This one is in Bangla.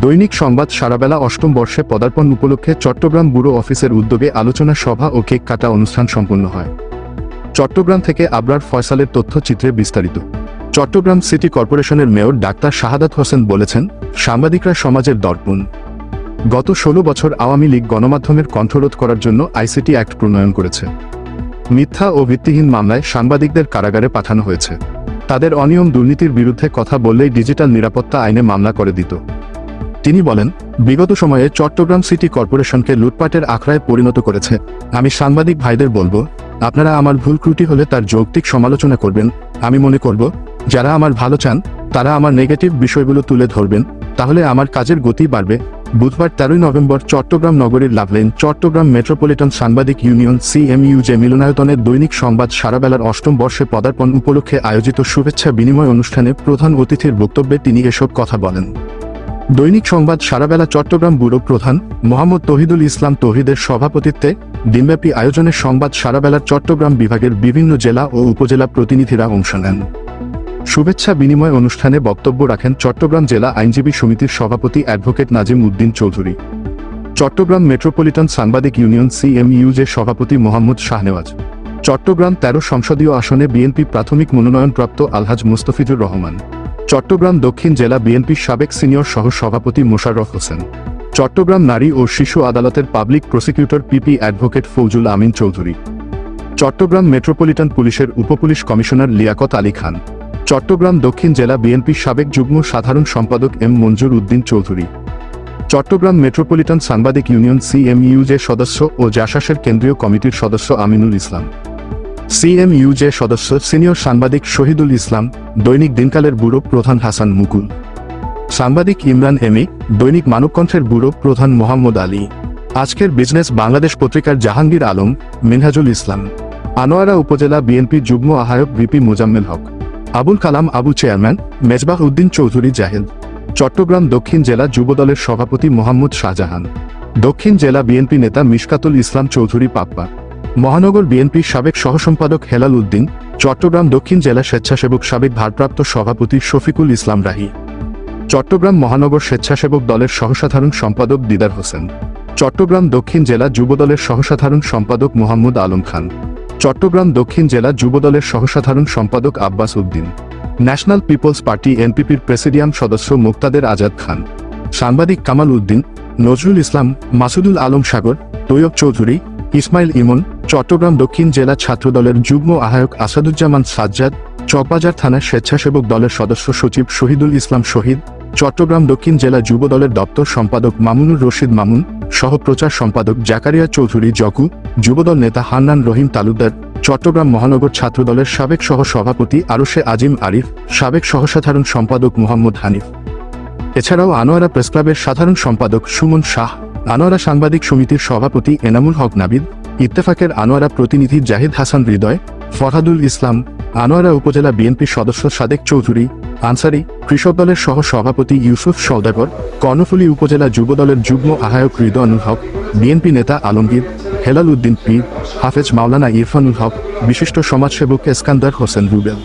দৈনিক সংবাদ সারাবেলা অষ্টম বর্ষে পদার্পণ উপলক্ষে চট্টগ্রাম ব্যুরো অফিসের উদ্যোগে আলোচনা সভা ও কেক কাটা অনুষ্ঠান সম্পন্ন হয়। চট্টগ্রাম থেকে আবরার ফয়সালের তথ্যচিত্রে বিস্তারিত। চট্টগ্রাম সিটি কর্পোরেশনের মেয়র ডাক্তার শাহাদাত হোসেন বলেছেন, সাংবাদিকরা সমাজের দর্পণ। গত ষোলো বছর আওয়ামী লীগ গণমাধ্যমের কণ্ঠরোধ করার জন্য আইসিটি অ্যাক্ট প্রণয়ন করেছে। মিথ্যা ও ভিত্তিহীন মামলায় সাংবাদিকদের কারাগারে পাঠানো হয়েছে। তাদের অনিয়ম দুর্নীতির বিরুদ্ধে কথা বললেই ডিজিটাল নিরাপত্তা আইনে মামলা করে দিত। তিনি বলেন, বিগত সময়ে চট্টগ্রাম সিটি কর্পোরেশনকে লুটপাটের আখড়ায় পরিণত করেছে। আমি সাংবাদিক ভাইদের বলব, আপনারা আমার ভুল ত্রুটি হলে তার যৌক্তিক সমালোচনা করবেন। আমি মনে করব, যারা আমার ভালো চান, তারা আমার নেগেটিভ বিষয়গুলো তুলে ধরবেন। তাহলে আমার কাজের গতি বাড়বে। বুধবার তেরোই নভেম্বর চট্টগ্রাম নগরীর লাভলেন চট্টগ্রাম মেট্রোপলিটন সাংবাদিক ইউনিয়ন সিএমইউ যে মিলনায়তনের দৈনিক সংবাদ সারাবেলার অষ্টম বর্ষে পদার্পণ উপলক্ষে আয়োজিত শুভেচ্ছা বিনিময় অনুষ্ঠানে প্রধান অতিথির বক্তব্যে তিনি এসব কথা বলেন। দৈনিক সংবাদ সারাবেলা চট্টগ্রাম ব্যুরো প্রধান মোহাম্মদ তহিদুল ইসলাম তহিদের সভাপতিত্বে দিনব্যাপী আয়োজনের সংবাদ সারাবেলার চট্টগ্রাম বিভাগের বিভিন্ন জেলা ও উপজেলা প্রতিনিধিরা অংশ নেন। শুভেচ্ছা বিনিময় অনুষ্ঠানে বক্তব্য রাখেন চট্টগ্রাম জেলা আইনজীবী সমিতির সভাপতি অ্যাডভোকেট নাজিম উদ্দিন চৌধুরী। চট্টগ্রাম মেট্রোপলিটন সাংবাদিক ইউনিয়ন সিএমইউজের সভাপতি মোহাম্মদ শাহনেওয়াজ। চট্টগ্রাম তেরো সংসদীয় আসনে বিএনপি প্রাথমিক মনোনয়নপ্রাপ্ত আলহাজ মুস্তফিজুর রহমান। চট্টগ্রাম দক্ষিণ জেলা বিএনপির সাবেক সিনিয়র সহ সভাপতি মোশাররফ হোসেন। চট্টগ্রাম নারী ও শিশু আদালতের public prosecutor PP advocate Fouzul Amin Chowdhury. Chattogram metropolitan পুলিশের উপপুলিশ কমিশনার লিয়াকত আলী খান। চট্টগ্রাম দক্ষিণ জেলা বিএনপির সাবেক যুগ্ম সাধারণ সম্পাদক এম মঞ্জুর উদ্দিন চৌধুরী। চট্টগ্রাম মেট্রোপলিটন সাংবাদিক ইউনিয়ন সিএমইউজে সদস্য ও জাসাসের কেন্দ্রীয় কমিটির সদস্য আমিনুল ইসলাম। সিএমইউজে সদস্য সিনিয়র সাংবাদিক শহীদুল ইসলাম, দৈনিক দিনকালের ব্যুরো প্রধান হাসান মুকুল। সাংবাদিক ইমরান এমি, দৈনিক মানবকণ্ঠের ব্যুরো প্রধান মোহাম্মদ আলী। আজকের বিজনেস বাংলাদেশ পত্রিকার জাহাঙ্গীর আলম, মিনহাজুল ইসলাম। আনোয়ারা উপজেলা বিএনপি যুগ্ম আহ্বায়ক বিপি মোজাম্মেল হক। আবুল কালাম আবু চেয়ারম্যান, মেজবাহ উদ্দিন চৌধুরী জাহেদ। চট্টগ্রাম দক্ষিণ জেলা যুবদলের সভাপতি মোহাম্মদ শাহজাহান। দক্ষিণ জেলা বিএনপি নেতা মিশকাতুল ইসলাম চৌধুরী পাপ্পা। মহানগর বিএনপির সাবেক সহসম্পাদক হেলাল উদ্দিন, চট্টগ্রাম দক্ষিণ জেলা স্বেচ্ছাসেবক সাবেক ভারপ্রাপ্ত সভাপতি শফিকুল ইসলাম রাহি, চট্টগ্রাম মহানগর স্বেচ্ছাসেবক দলের সহসাধারণ সম্পাদক দিদার হোসেন, চট্টগ্রাম দক্ষিণ জেলা যুবদলের সহসাধারণ সম্পাদক মোহাম্মদ আলম খান, চট্টগ্রাম দক্ষিণ জেলা যুবদলের সহসাধারণ সম্পাদক Abbas Uddin, national peoples party এনপিপির presidium সদস্য মুক্তাদের আজাদ খান, সাংবাদিক কামাল উদ্দিন, নজরুল ইসলাম, মাসুদুল আলম সাগর, তৈয়ব চৌধুরী ইসমাইল ইমন, চট্টগ্রাম দক্ষিণ জেলা ছাত্রদলের যুগ্ম আহ্বায়ক আসাদুজ্জামান সাজ্জাদ, চকবাজার থানার স্বেচ্ছাসেবক দলের সদস্য সচিব শহীদুল ইসলাম শহীদ, চট্টগ্রাম দক্ষিণ জেলা যুব দলের দপ্তর সম্পাদক মামুনুর রশিদ মামুন, সহ প্রচার সম্পাদক জাকারিয়া চৌধুরী জকু যুবদল নেতা হান্নান রহিম তালুকদার, চট্টগ্রাম মহানগর ছাত্রদলের সাবেক সহ সভাপতি আরশে আজিম আরিফ, সাবেক সহসাধারণ সম্পাদক মোহাম্মদ হানিফ। এছাড়াও আনোয়ারা প্রেসক্লাবের সাধারণ সম্পাদক সুমন শাহ আনোয়ারা সাংবাদিক সমিতির সভাপতি এনামুল হক নাবিদ, ইত্তেফাকের আনোয়ারা প্রতিনিধি জাহিদ হাসান হৃদয়, ফরহাদুল ইসলাম, আনোয়ারা উপজেলা বিএনপির সদস্য সাদেক চৌধুরী, আনসারি কৃষক দলের সহ সভাপতি ইউসুফ সওদাগর, কর্ণফুলী উপজেলা যুব দলের যুগ্ম আহ্বায়ক হৃদয়ানুল হক, বিএনপি নেতা আলমগীর, হেলাল উদ্দিন পীর, হাফেজ মাওলানা ইরফানুল হক, বিশিষ্ট সমাজসেবক এসকান্দার হোসেন রুবেল।